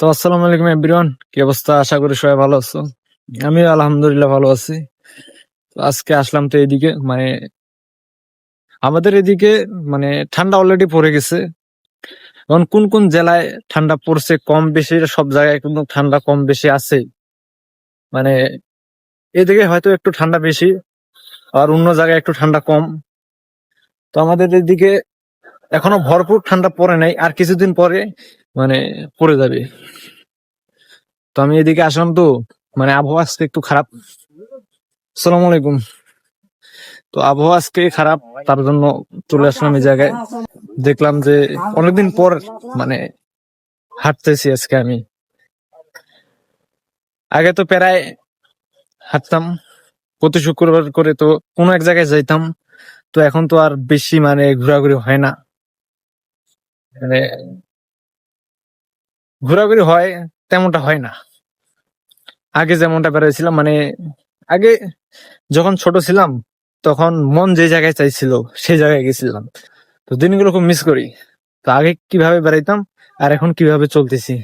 তো আসসালামু আলাইকুম এভরিওয়ান, কি অবস্থা? আশা করি সবাই ভালো আছো। আমি আলহামদুলিল্লাহ ভালো আছি। তো আজকে আসলাম তো এদিকে মানে আমাদের এদিকে মানে ঠান্ডা অলরেডি পড়ে গেছে। এখন কোন কোন জেলায় ঠান্ডা পড়ছে, কম বেশি, সব জায়গায় কিন্তু ঠান্ডা কম বেশি আছে মানে এদিকে হয়তো একটু ঠান্ডা বেশি, আর অন্য জায়গায় একটু ঠান্ডা কম। তো আমাদের এদিকে এখনও ভরপুর ঠান্ডা পড়ে নাই, আর কিছুদিন পরে মানে পড়ে যাবে। তো আমি এদিকে আসলাম তো মানে আবহাওয়া আজকে একটু খারাপ। সালাম আলাইকুম। তো আবহাওয়া আজকে খারাপ, তার জন্য চলে আসলাম এই জায়গায়। দেখলাম যে অনেকদিন পর মানে হাঁটতেছি আজকে আমি। আগে তো প্রায় হাঁটতাম, প্রতি শুক্রবার করে তো কোনো এক জায়গায় যাইতাম। তো এখন তো আর বেশি মানে ঘোরাঘুরি হয় না। মানে ঘোরাঘুরি হয়, তেমনটা হয় না। আগে যেমনটা বেরোয়েছিলাম মানে আগে যখন ছোট ছিলাম, তখন মন যে জায়গায় চাইছিল সেই জায়গায় গেছিলাম। তো দিনগুলো খুব মিস করি। তো আগে কীভাবে বেড়াইতাম, আর এখন কীভাবে চলতেছি?